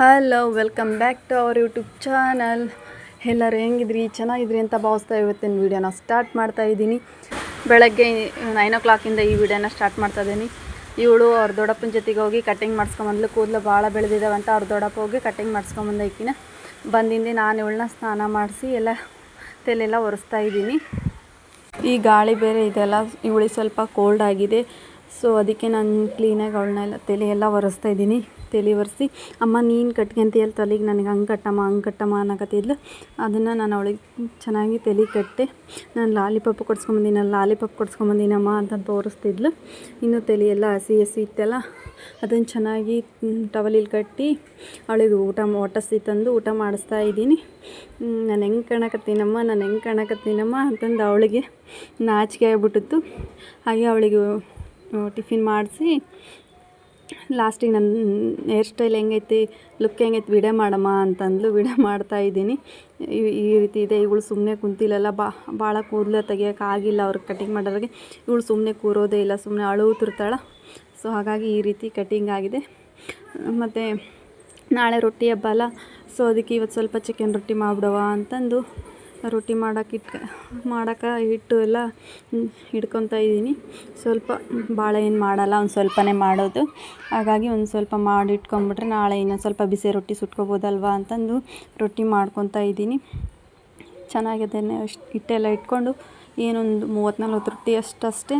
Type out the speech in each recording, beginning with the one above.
Hello welcome back to our YouTube channel ಎಲ್ಲರೂ ಹೆಂಗಿದ್ರಿ? ಚೆನ್ನಾಗಿದ್ರಿ ಅಂತ ಭಾವಿಸ್ತಾ ಇವತ್ತಿನ ವೀಡಿಯೋನ ಸ್ಟಾರ್ಟ್ ಮಾಡ್ತಾ ಇದ್ದೀನಿ. ಬೆಳಗ್ಗೆ ನೈನ್ ಓ ಕ್ಲಾಕಿಂದ ಈ ವಿಡಿಯೋನ ಸ್ಟಾರ್ಟ್ ಮಾಡ್ತಾ ಇದ್ದೀನಿ. ಇವಳು ಅವ್ರ ದೊಡ್ಡಪ್ಪನ ಜೊತೆಗೆ ಹೋಗಿ ಕಟ್ಟಿಂಗ್ ಮಾಡಿಸ್ಕೊಂಬಂದ್ಲು ಕೂದಲು ಭಾಳ ಬೆಳೆದಿದ್ದಾವಂತ ಅವ್ರ ದೊಡ್ಡಪ್ಪ ಹೋಗಿ ಕಟ್ಟಿಂಗ್ ಮಾಡಿಸ್ಕೊಂಬಂದ ಈಕಿನ. ಬಂದಿಂದೆ ನಾನು ಇವಳನ್ನ ಸ್ನಾನ ಮಾಡಿಸಿ ಎಲ್ಲ ತಲೆಲ್ಲ ಒರೆಸ್ತಾ ಇದ್ದೀನಿ. ಈ ಗಾಳಿ ಬೇರೆ ಇದೆಲ್ಲ ಇವಳಿಗೆ ಸ್ವಲ್ಪ ಕೋಲ್ಡ್ ಆಗಿದೆ. ಸೊ ಅದಕ್ಕೆ ನಾನು ಕ್ಲೀನಾಗಿ ಅವಳನ್ನೆಲ್ಲ ತಲೆ ಎಲ್ಲ ಒರೆಸ್ತಾ ಇದ್ದೀನಿ. ತಲೆ ಒರೆಸಿ ಅಮ್ಮ, ನೀನು ಕಟ್ಕೊಂತೀಯಲ್ಲ ತಲೆಗೆ ನನಗೆ ಹಂಗೆ ಕಟ್ಟಮ್ಮ ಹಂಗೆ ಕಟ್ಟಮ್ಮ ಅನ್ನಕತ್ತಿದ್ಲು ಅದನ್ನು ನಾನು ಅವಳಿಗೆ ಚೆನ್ನಾಗಿ ತಲೆ ಕಟ್ಟೆ. ನಾನು ಲಾಲಿಪಾಪ್ ಕೊಡ್ಸ್ಕೊಂಬಂದಿನ ಲಾಲಿಪಾಪ್ ಕೊಡ್ಸ್ಕೊಂಬಂದಿನಮ್ಮ ಅಂತ ತೋರಿಸ್ತಿದ್ಲು. ಇನ್ನು ತಲೆ ಎಲ್ಲ ಹಸಿ ಹಸಿ ಇತ್ತಲ್ಲ ಅದನ್ನು ಚೆನ್ನಾಗಿ ಟವಲಿಲ್ ಕಟ್ಟಿ ಅವಳಿಗೆ ಊಟ ಒಟ್ಟಸಿ ತಂದು ಊಟ ಮಾಡಿಸ್ತಾ ಇದ್ದೀನಿ. ನಾನು ಹೆಂಗೆ ಕಾಣಕತ್ತೀನಮ್ಮ, ನಾನು ಹೆಂಗೆ ಕಾಣಕತ್ತೀನಮ್ಮ ಅಂತಂದು ಅವಳಿಗೆ ನಾಚಿಕೆ ಆಗಿಬಿಟ್ಟಿತ್ತು. ಹಾಗೆ ಅವಳಿಗೆ ಟಿಫಿನ್ ಮಾಡಿಸಿ ಲಾಸ್ಟಿಗೆ ನನ್ನ ಹೇರ್ ಸ್ಟೈಲ್ ಹೆಂಗೈತಿ, ಲುಕ್ ಹೆಂಗೈತಿ ವಿಡಿಯೋ ಮಾಡಮ್ಮ ಅಂತಂದ್ಲು, ವಿಡಿಯೋ ಮಾಡ್ತಾ ಇದ್ದೀನಿ. ಈ- ಈ ರೀತಿ ಇದೆ, ಇವಳು ಸುಮ್ಮನೆ ಕುಂತಿಲ್ಲಲ್ಲ, ಬಾ, ಭಾಳ ಕೂದಲು ತೆಗಿಯೋಕೆ ಆಗಿಲ್ಲ ಅವ್ರಿಗೆ ಕಟಿಂಗ್ ಮಾಡೋರಿಗೆ. ಇವಳು ಸುಮ್ಮನೆ ಕೂರೋದೇ ಇಲ್ಲ ಸುಮ್ಮನೆ ಅಳುತ್ತಿರ್ತಾಳೆ ಸೊ ಹಾಗಾಗಿ ಈ ರೀತಿ ಕಟಿಂಗ್ ಆಗಿದೆ. ಮತ್ತು ನಾಳೆ ರೊಟ್ಟಿ ಹಬ್ಬ ಅಲ್ಲ ಸೊ ಅದಕ್ಕೆ ಇವತ್ತು ಸ್ವಲ್ಪ ಚಿಕನ್ ರೊಟ್ಟಿ ಮಾಡಿಬಿಡವ ಅಂತಂದು ರೊಟ್ಟಿ ಮಾಡೋಕೆ ಇಟ್ಕ, ಮಾಡೋಕೆ ಹಿಟ್ಟು ಎಲ್ಲ ಹಿಡ್ಕೊತಾ ಇದ್ದೀನಿ. ಸ್ವಲ್ಪ ಭಾಳ ಏನು ಮಾಡಲ್ಲ, ಒಂದು ಸ್ವಲ್ಪನೇ ಮಾಡೋದು. ಹಾಗಾಗಿ ಒಂದು ಸ್ವಲ್ಪ ಮಾಡಿ ಇಟ್ಕೊಂಬಿಟ್ರೆ ನಾಳೆ ಇನ್ನೊಂದು ಸ್ವಲ್ಪ ಬಿಸಿ ರೊಟ್ಟಿ ಸುಟ್ಕೋಬೋದಲ್ವ ಅಂತಂದು ರೊಟ್ಟಿ ಮಾಡ್ಕೊತಾ ಇದ್ದೀನಿ. ಚೆನ್ನಾಗಿದೆ ಅಷ್ಟು ಹಿಟ್ಟೆಲ್ಲ ಇಟ್ಕೊಂಡು ಏನೊಂದು ಮೂವತ್ತು ರೊಟ್ಟಿ ಅಷ್ಟಷ್ಟೇ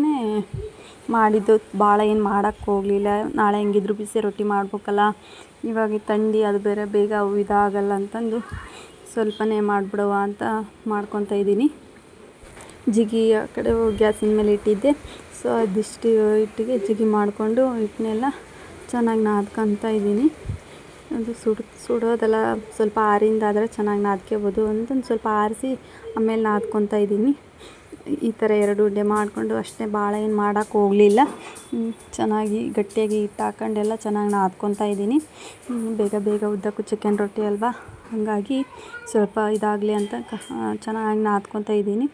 ಮಾಡಿದ್ದು. ಭಾಳ ಏನು ಮಾಡೋಕ್ಕೆ ಹೋಗಲಿಲ್ಲ. ನಾಳೆ ಹೆಂಗಿದ್ರು ಬಿಸಿ ರೊಟ್ಟಿ ಮಾಡ್ಬೇಕಲ್ಲ. ಇವಾಗ ತಂಡಿ ಅದು ಬೇರೆ ಬೇಗ ಇದಾಗಲ್ಲ ಅಂತಂದು ಸ್ವಲ್ಪನೇ ಮಾಡಿಬಿಡುವ ಅಂತ ಮಾಡ್ಕೊತಾ ಇದ್ದೀನಿ. ಜಿಗಿ ಆ ಕಡೆ ಗ್ಯಾಸಿನ ಮೇಲೆ ಇಟ್ಟಿದ್ದೆ. ಸೊ ಅದಿಷ್ಟು ಹಿಟ್ಟಿಗೆ ಜಿಗಿ ಮಾಡಿಕೊಂಡು ಹಿಟ್ಟನ್ನೆಲ್ಲ ಚೆನ್ನಾಗಿ ನಾದ್ಕೊತಾ ಇದ್ದೀನಿ. ಅದು ಸುಡ್ ಸುಡೋದೆಲ್ಲ ಸ್ವಲ್ಪ ಆರಿಂದಾದರೆ ಚೆನ್ನಾಗಿ ನಾದ್ಕೋಬೋದು ಅಂತಂದು ಸ್ವಲ್ಪ ಆರಿಸಿ ಆಮೇಲೆ ನಾದ್ಕೊತಾ ಇದ್ದೀನಿ. ಈ ಥರ ಎರಡು ಉಂಡೆ ಮಾಡಿಕೊಂಡು ಅಷ್ಟೇ ಭಾಳ ಏನು ಮಾಡೋಕ್ಕೆ ಹೋಗಲಿಲ್ಲ. ಚೆನ್ನಾಗಿ ಗಟ್ಟಿಯಾಗಿ ಹಿಟ್ಟು ಹಾಕೊಂಡೆಲ್ಲ ಚೆನ್ನಾಗಿ ನಾದ್ಕೊತಾ ಇದ್ದೀನಿ. ಬೇಗ ಬೇಗ ಉದ್ದಕ್ಕೂ ಚಿಕನ್ ರೊಟ್ಟಿ ಅಲ್ವಾ? ಹಾಗಾಗಿ ಸ್ವಲ್ಪ ಇದಾಗಲಿ ಅಂತ ಚೆನ್ನಾಗಿ ನಾದ್ಕೊತಾ ಇದ್ದೀನಿ.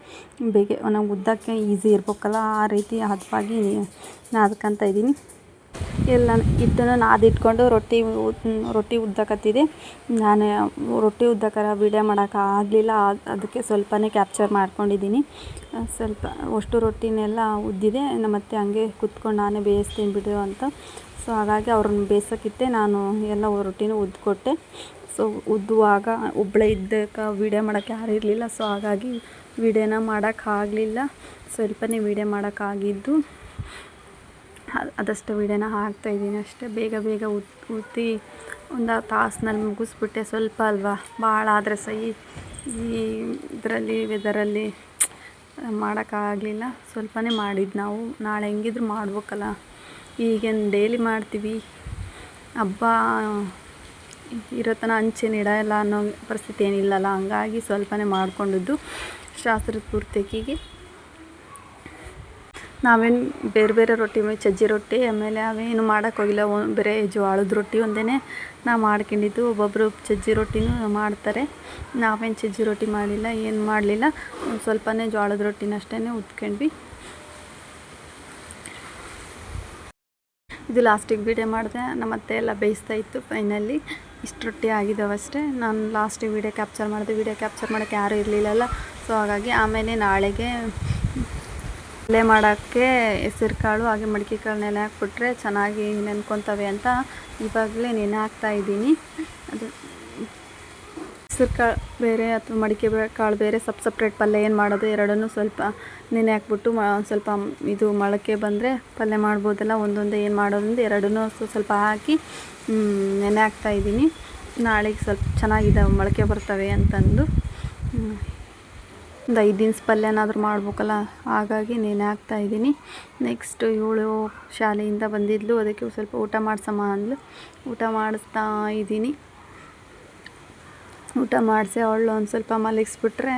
ಬೇಗ ನಾವು ಉದ್ದಕ್ಕೆ ಈಸಿ ಇರ್ಬೇಕಲ್ಲ, ಆ ರೀತಿ ಹದವಾಗಿ ನಾದ್ಕೊತಾ ಇದ್ದೀನಿ. ಎಲ್ಲ ಇದನ್ನು ನಾದಿಟ್ಕೊಂಡು ರೊಟ್ಟಿ ರೊಟ್ಟಿ ಉದ್ದಕತ್ತಿದೆ. ನಾನು, ರೊಟ್ಟಿ ಉದ್ದಕರ ವೀಡಿಯೋ ಮಾಡೋಕೆ ಆಗಲಿಲ್ಲ ಅದಕ್ಕೆ ಸ್ವಲ್ಪನೇ ಕ್ಯಾಪ್ಚರ್ ಮಾಡ್ಕೊಂಡಿದ್ದೀನಿ. ಸ್ವಲ್ಪ ಅಷ್ಟು ರೊಟ್ಟಿನೆಲ್ಲ ಉದ್ದಿದೆ, ಮತ್ತೆ ಹಂಗೆ ಕುತ್ಕೊಂಡು ನಾನೇ ಬೇಯಿಸ್ತೀನಿ ಬಿಡು ಅಂತ ಸೊ ಹಾಗಾಗಿ ಅವ್ರನ್ನ ಬೇಯಿಸೋಕ್ಕಿಟ್ಟೆ ನಾನು ಎಲ್ಲ ರೊಟ್ಟಿನೂ ಉದ್ಕೊಟ್ಟೆ. ಸೊ ಉದ್ದುವಾಗ ಒಬ್ಬಳೇ ಇದ್ದಕ್ಕೆ ವೀಡಿಯೋ ಮಾಡೋಕ್ಕೆ ಯಾರು ಇರಲಿಲ್ಲ. ಸೊ ಹಾಗಾಗಿ ವೀಡಿಯೋನ ಮಾಡೋಕ್ಕಾಗಲಿಲ್ಲ ಸ್ವಲ್ಪನೇ ವೀಡಿಯೋ ಮಾಡೋಕ್ಕಾಗಿದ್ದು ಅದಷ್ಟು ವೀಡಿಯೋನ ಹಾಕ್ತಾಯಿದ್ದೀನಿ ಅಷ್ಟೇ. ಬೇಗ ಬೇಗ ಉತ್ ಉತ್ತಿ ಒಂದು ತಾಸಿನಲ್ಲಿ ಮುಗಿಸ್ಬಿಟ್ಟೆ. ಸ್ವಲ್ಪ ಅಲ್ವಾ? ಭಾಳ ಆದರೆ ಸಹಿ ಈ ಇದರಲ್ಲಿ ವೆದರಲ್ಲಿ ಮಾಡೋಕ್ಕಾಗಲಿಲ್ಲ ಸ್ವಲ್ಪನೇ ಮಾಡಿದ್ದು ನಾವು. ನಾಳೆ ಹೆಂಗಿದ್ರು ಮಾಡ್ಬೇಕಲ್ಲ. ಈಗೇನು ಡೈಲಿ ಮಾಡ್ತೀವಿ. ಹಬ್ಬ, ಇರೋ ತನಕ ಹಂಚೇನು ಇಡೋಲ್ಲ ಅನ್ನೋ ಪರಿಸ್ಥಿತಿ ಏನಿಲ್ಲಲ್ಲ, ಹಂಗಾಗಿ ಸ್ವಲ್ಪನೇ ಮಾಡಿಕೊಂಡಿದ್ದು ಶಾಸ್ತ್ರದ ಪೂರ್ತಿಗೆ ನಾವೇನು ಬೇರೆ ಬೇರೆ ರೊಟ್ಟಿ ಸಜ್ಜಿ ರೊಟ್ಟಿ, ಆಮೇಲೆ ಅವೇನು ಮಾಡೋಕ್ಕೆ ಹೋಗಿಲ್ಲ ಬೇರೆ ಜೋಳದ ರೊಟ್ಟಿ ಒಂದೇ ನಾ ಮಾಡ್ಕೊಂಡಿದ್ದು. ಒಬ್ಬೊಬ್ಬರು ಸಜ್ಜಿ ರೊಟ್ಟಿನೂ ಮಾಡ್ತಾರೆ. ನಾವೇನು ಸಜ್ಜಿ ರೊಟ್ಟಿ ಮಾಡಿಲ್ಲ, ಏನು ಮಾಡಲಿಲ್ಲ, ಒಂದು ಸ್ವಲ್ಪನೇ ಜೋಳದ ರೊಟ್ಟಿನ ಅಷ್ಟೇ ಉತ್ಕೊಂಡ್ವಿ. ಇದು ಲಾಸ್ಟಿಗೆ ವೀಡಿಯೋ ಮಾಡಿದೆ. ನಮ್ಮ ಅತ್ತೆ ಎಲ್ಲ ಬೇಯಿಸ್ತಾ ಇತ್ತು ಫೈನಲ್ಲಿ ಇಷ್ಟು ರೊಟ್ಟಿ ಆಗಿದ್ದಾವಷ್ಟೇ ನಾನು ಲಾಸ್ಟಿಗೆ ವೀಡಿಯೋ ಕ್ಯಾಪ್ಚರ್ ಮಾಡಿದೆ. ವೀಡಿಯೋ ಕ್ಯಾಪ್ಚರ್ ಮಾಡೋಕ್ಕೆ ಯಾರೂ ಇರಲಿಲ್ಲಲ್ಲ ಸೊ ಹಾಗಾಗಿ ಆಮೇಲೆ ನಾಳೆಗೆ ಪಲ್ಯ ಮಾಡೋಕ್ಕೆ ಹೆಸರು ಕಾಳು, ಹಾಗೆ ಮಡಿಕೆ ಕಾಳು ನೆನೆ ಹಾಕ್ಬಿಟ್ರೆ ಚೆನ್ನಾಗಿ ನೆನ್ಕೊತವೆ ಅಂತ ಇವಾಗಲೇ ನೆನೆ ಹಾಕ್ತಾ ಇದ್ದೀನಿ. ಅದು ಹೆಸರು ಕಾಳು ಬೇರೆ ಅಥವಾ ಮಡಿಕೆ ಕಾಳು ಬೇರೆ ಸಪ್ ಸಪ್ರೇಟ್ ಪಲ್ಯ ಏನು ಮಾಡೋದು ಎರಡನ್ನೂ ಸ್ವಲ್ಪ ನೆನೆ ಹಾಕ್ಬಿಟ್ಟು ಸ್ವಲ್ಪ ಇದು ಮೊಳಕೆ ಬಂದರೆ ಪಲ್ಯ ಮಾಡ್ಬೋದಲ್ಲ ಒಂದೊಂದೇ ಏನು ಮಾಡೋದಂದು ಎರಡನ್ನೂ ಸ್ವ- ಸ್ವಲ್ಪ ಹಾಕಿ ನೆನೆ ಹಾಕ್ತಾ ಇದ್ದೀನಿ. ನಾಳೆಗೆ ಸ್ವಲ್ಪ ಚೆನ್ನಾಗಿದ್ದಾವೆ ಮೊಳಕೆ ಬರ್ತವೆ ಅಂತಂದು. ಒಂದು ಐದು ದಿನದ ಪಲ್ಯನಾದರೂ ಮಾಡ್ಬೇಕಲ್ಲ, ಹಾಗಾಗಿ ನೆನೆ ಹಾಕ್ತಾ ಇದ್ದೀನಿ. ನೆಕ್ಸ್ಟ್ ಇವಳು ಶಾಲೆಯಿಂದ ಬಂದಿದ್ಲು, ಅದಕ್ಕೆ ಸ್ವಲ್ಪ ಊಟ ಮಾಡಿಸಮ್ಮ ಅಂದ್ಲು. ಊಟ ಮಾಡಿಸ್ತಾ ಇದ್ದೀನಿ. ಊಟ ಮಾಡಿಸಿ ಅವಳು ಒಂದು ಸ್ವಲ್ಪ ಮಲಗಿಸ್ಬಿಟ್ರೆ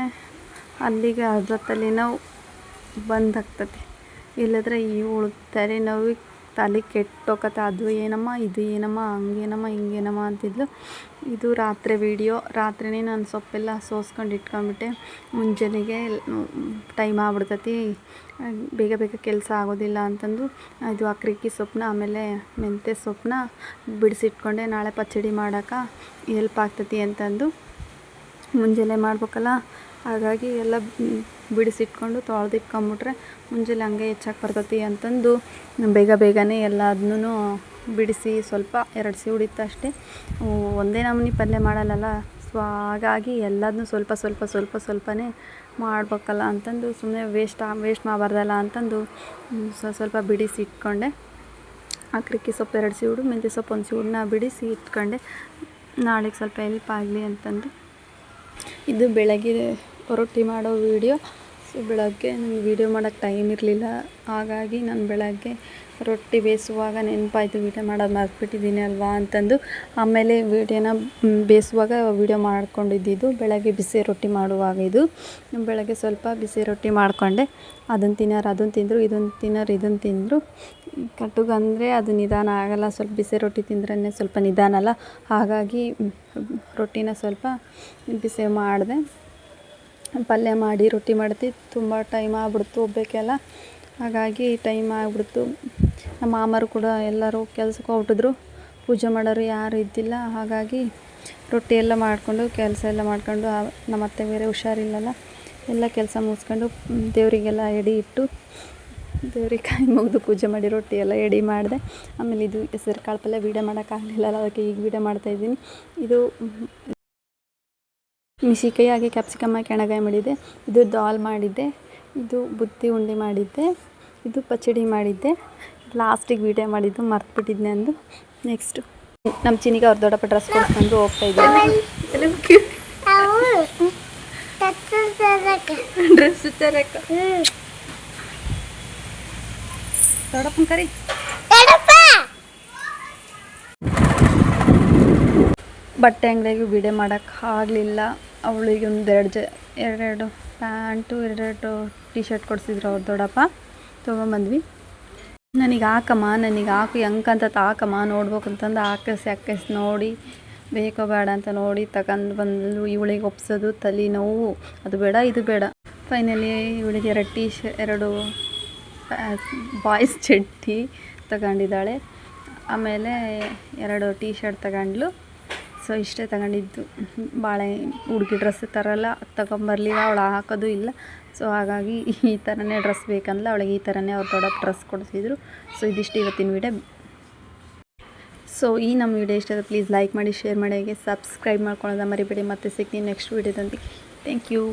ಅಲ್ಲಿಗೆ ಅರ್ಧ ತಲೆನೋವು ಬಂದಾಗ್ತದೆ. ಇಲ್ಲದ್ರೆ ಇವಳು ತಲೆನೋವಿಗೆ ತಲೆ ಕೆಟ್ಟೋಗತ್ತೆ. ಅದು ಏನಮ್ಮ, ಇದು ಏನಮ್ಮ, ಹಂಗೇನಮ್ಮ, ಹಿಂಗೇನಮ್ಮ ಅಂತಿದ್ಲು. ಇದು ರಾತ್ರಿ ವೀಡಿಯೋ. ರಾತ್ರಿನೇ ನಾನು ಸೊಪ್ಪೆಲ್ಲ ಸೋಸ್ಕೊಂಡು ಇಟ್ಕೊಂಡ್ಬಿಟ್ಟೆ. ಮುಂಜಾನೆಗೆ ಟೈಮ್ ಆಗ್ಬಿಡ್ತೈತಿ. ಬೇಗ ಬೇಗ ಕೆಲಸ ಆಗೋದಿಲ್ಲ ಅಂತಂದು ಇದು ಅಕ್ರಿಕ್ಕಿ ಸೊಪ್ಪನ್ನ, ಆಮೇಲೆ ಮೆಂತ್ಯ ಸೊಪ್ಪನ್ನ ಬಿಡಿಸಿಟ್ಕೊಂಡೆ. ನಾಳೆ ಪಚಡಿ ಮಾಡೋಕೆ ಹೆಲ್ಪ್ ಆಗ್ತೈತಿ ಅಂತಂದು ಮುಂಜಾನೆ ಮಾಡ್ಬೇಕಲ್ಲ, ಹಾಗಾಗಿ ಎಲ್ಲ ಬಿಡಿಸಿಟ್ಕೊಂಡು ತೊಳೆದಿಟ್ಕೊಂಬಿಟ್ರೆ ಮುಂಜಾನೆ ಹಂಗೆ ಹೆಚ್ಚಾಗಿ ಬರ್ತೈತಿ ಅಂತಂದು ಬೇಗ ಬೇಗನೆ ಎಲ್ಲ ಅದನ್ನೂ ಬಿಡಿಸಿ ಸ್ವಲ್ಪ ಎರಡು ಸೀ ಅಷ್ಟೇ. ಒಂದೇ ನಮೂನಿ ಪಲ್ಯ ಮಾಡಲ್ಲಲ್ಲ ಸೊ ಹಾಗಾಗಿ ಎಲ್ಲದನ್ನೂ ಸ್ವಲ್ಪ ಸ್ವಲ್ಪ ಸ್ವಲ್ಪ ಸ್ವಲ್ಪನೇ ಮಾಡ್ಬೇಕಲ್ಲ ಅಂತಂದು ಸುಮ್ಮನೆ ವೇಸ್ಟ್ ವೇಸ್ಟ್ ಮಾಡಬಾರ್ದಲ್ಲ ಅಂತಂದು ಸ್ವಲ್ಪ ಸ್ವಲ್ಪ ಬಿಡಿಸಿ ಇಟ್ಕೊಂಡೆ ಅಕ್ರಿಕಿ ಸೊಪ್ಪು ಎರಡು ಸೀ ಮೆಂತ್ಯ ಸೊಪ್ಪು ಒಂದು ಸಿವುಡನ್ನ ಬಿಡಿಸಿ ಇಟ್ಕೊಂಡೆ. ನಾಳೆಗೆ ಸ್ವಲ್ಪ ಹೆಲ್ಪ್ ಆಗಲಿ ಅಂತಂದು ಇದು ಬೆಳಗ್ಗೆ ರೊಟ್ಟಿ ಮಾಡೋ ವೀಡಿಯೋ. ಸೊ ಬೆಳಗ್ಗೆ ನನಗೆ ವೀಡಿಯೋ ಮಾಡೋಕ್ಕೆ ಟೈಮ್ ಇರಲಿಲ್ಲ. ಹಾಗಾಗಿ ನಾನು ಬೆಳಗ್ಗೆ ರೊಟ್ಟಿ ಬೇಯಿಸುವಾಗ ನೆನಪಾಯಿತು, ವೀಡಿಯೋ ಮಾಡೋದು ಮರ್ತ್ಬಿಟ್ಟಿದ್ದೀನಿ ಅಲ್ವಾ ಅಂತಂದು. ಆಮೇಲೆ ವೀಡಿಯೋನ ಬೇಯಿಸುವಾಗ ವೀಡಿಯೋ ಮಾಡ್ಕೊಂಡಿದ್ದು ಬೆಳಗ್ಗೆ ಬಿಸಿ ರೊಟ್ಟಿ ಮಾಡುವಾಗ ಇದು. ಬೆಳಗ್ಗೆ ಸ್ವಲ್ಪ ಬಿಸಿ ರೊಟ್ಟಿ ಮಾಡಿಕೊಂಡೆ. ಅದನ್ನು ತಿನ್ನೋರು ಅದನ್ನು ತಿಂದರು ಇದನ್ನು ತಿನ್ನೋರು ಇದನ್ನು ತಿಂದರು. ಕಟ್ಟುಗಂದರೆ ಅದು ನಿಧಾನ ಆಗಲ್ಲ, ಸ್ವಲ್ಪ ಬಿಸಿ ರೊಟ್ಟಿ ತಿಂದ್ರೇ ಸ್ವಲ್ಪ ನಿಧಾನ ಅಲ್ಲ. ಹಾಗಾಗಿ ರೊಟ್ಟಿನ ಸ್ವಲ್ಪ ಬಿಸಿ ಮಾಡಿದೆ. ಪಲ್ಯ ಮಾಡಿ, ರೊಟ್ಟಿ ಮಾಡ್ತಿ, ತುಂಬ ಟೈಮ್ ಆಗ್ಬಿಡ್ತು ಒಬ್ಬಕ್ಕೆಲ್ಲ ಹಾಗಾಗಿ ಟೈಮ್ ಆಗ್ಬಿಡ್ತು. ನಮ್ಮ ಮಾಮರು ಕೂಡ ಎಲ್ಲರೂ ಕೆಲ್ಸಕ್ಕೆ ಹೊರಟಿದ್ರು. ಪೂಜೆ ಮಾಡೋರು ಯಾರು ಇದ್ದಿಲ್ಲ. ಹಾಗಾಗಿ ರೊಟ್ಟಿ ಎಲ್ಲ ಮಾಡಿಕೊಂಡು, ಕೆಲಸ ಎಲ್ಲ ಮಾಡ್ಕೊಂಡು ನಮ್ಮ ಅತ್ತೆ ಬೇರೆ ಹುಷಾರಿಲ್ಲಲ್ಲ. ಎಲ್ಲ ಕೆಲಸ ಮುಗಿಸ್ಕೊಂಡು ದೇವರಿಗೆಲ್ಲ ಎಡಿ ಇಟ್ಟು, ದೇವ್ರಿಗೆ ಕಾಯಿ ಮುಗಿದು ಪೂಜೆ ಮಾಡಿ, ರೊಟ್ಟಿ ಎಲ್ಲ ಎಡಿ ಮಾಡಿದೆ. ಆಮೇಲೆ ಇದು ಹೆಸರು ಕಾಳು ಪಲ್ಯ ವೀಡಿಯೋ ಮಾಡೋಕ್ಕಾಗಲಿಲ್ಲಲ್ಲ ಅದಕ್ಕೆ ಈಗ ವೀಡಿಯೋ ಮಾಡ್ತಾಯಿದ್ದೀನಿ ಇದು ಮಿಶಿಕಾಯಿ ಹಾಗೆ ಕ್ಯಾಪ್ಸಿಕಮ್ ಹಾಕಿ ಎಣ್ಣೆಗಾಯಿ ಮಾಡಿದ್ದೆ. ಇದು ದಾಲ್ ಮಾಡಿದ್ದೆ. ಇದು ಬುತ್ತಿ ಉಂಡೆ ಮಾಡಿದ್ದೆ. ಇದು ಪಚಡಿ ಮಾಡಿದ್ದೆ. ಲಾಸ್ಟಿಗೆ ವೀಡಿಯೋ ಮಾಡಿದ್ದು ಮರ್ತುಬಿಟ್ಟಿದ್ದೆ ಅಂದು. ನೆಕ್ಸ್ಟು ನಮ್ಮ ಚಿನಿಗೆ ಅವ್ರ ದೊಡ್ಡಪ್ಪ ಡ್ರೆಸ್ ಕೊಡ್ಸ್ಕೊಂಡು ಹೋಗ್ತಾಯಿದ್ದೆ ಡ್ರೆಸ್ ತರಕ. ದೊಡ್ಡಪ್ಪನ ಕರಿ. ಬಟ್ಟೆ ಅಂಗಡಿಗೆ ವಿಡಿಯೋ ಮಾಡೋಕ್ಕೆ ಆಗಲಿಲ್ಲ. ಅವಳಿಗೆ ಒಂದೆರಡು ಎರಡು ಜ, ಎರಡೆರಡು ಪ್ಯಾಂಟು, ಎರಡೆರಡು ಟಿ ಶರ್ಟ್ ಕೊಡಿಸಿದ್ರು ಅವ್ರ ದೊಡ್ಡಪ್ಪ. ತೊಗೊಂಬಂದ್ವಿ. ನನಗೆ ಹಾಕಮ್ಮ, ನನಗೆ ಹಾಕು ಹೆಂಗಂತ ಹಾಕಮ್ಮ ನೋಡ್ಬೇಕಂತಂದು ಹಾಕಿಸಿ ಹಾಕಿಸಿ ನೋಡಿ, ಬೇಕೋ ಬೇಡ ಅಂತ ನೋಡಿ ತಗೊಂಡು ಬಂದು ಇವಳಿಗೆ ಒಪ್ಸೋದು ತಲೆ ನೋವು. ಅದು ಬೇಡ, ಇದು ಬೇಡ. ಫೈನಲಿ ಇವಳಿಗೆ ಎರಡು ಟೀ ಶ ಎರಡು ಬಾಯ್ಸ್ ಚಡ್ಡಿ ತಗೊಂಡಿದ್ದಾಳೆ. ಆಮೇಲೆ ಎರಡು ಟೀ ಶರ್ಟ್ ತಗೊಂಡ್ಲು. ಸೊ ಇಷ್ಟೇ ತಗೊಂಡಿದ್ದು. ಭಾಳ ಹುಡುಗಿ ಡ್ರೆಸ್ ತರಲ್ಲ ತಗೊಂಬರ್ಲಿಲ್ಲ, ಅವಳು ಹಾಕೋದು ಇಲ್ಲ. ಸೊ ಹಾಗಾಗಿ ಈ ಥರನೇ ಡ್ರೆಸ್ ಬೇಕಂದ್ಲ ಅವಳಿಗೆ ಈ ಥರನೇ ಅವ್ರು ದೊಡ್ಡ ಡ್ರೆಸ್ ಕೊಡಿಸಿದ್ರು. ಸೊ ಇದಿಷ್ಟು ಇವತ್ತಿನ ವಿಡಿಯೋ. ಸೊ ಈ ನಮ್ಮ ವಿಡಿಯೋ ಇಷ್ಟ ಪ್ಲೀಸ್ ಲೈಕ್ ಮಾಡಿ ಶೇರ್ ಮಾಡಿ, ಹಾಗೆ ಸಬ್ಸ್ಕ್ರೈಬ್ ಮಾಡ್ಕೊಳ್ಳೋದ ಮರಿಬೇಡಿ. ಮತ್ತೆ ಸಿಗ್ತೀನಿ ನೆಕ್ಸ್ಟ್ ವೀಡಿಯೋದಲ್ಲಿ. Thank you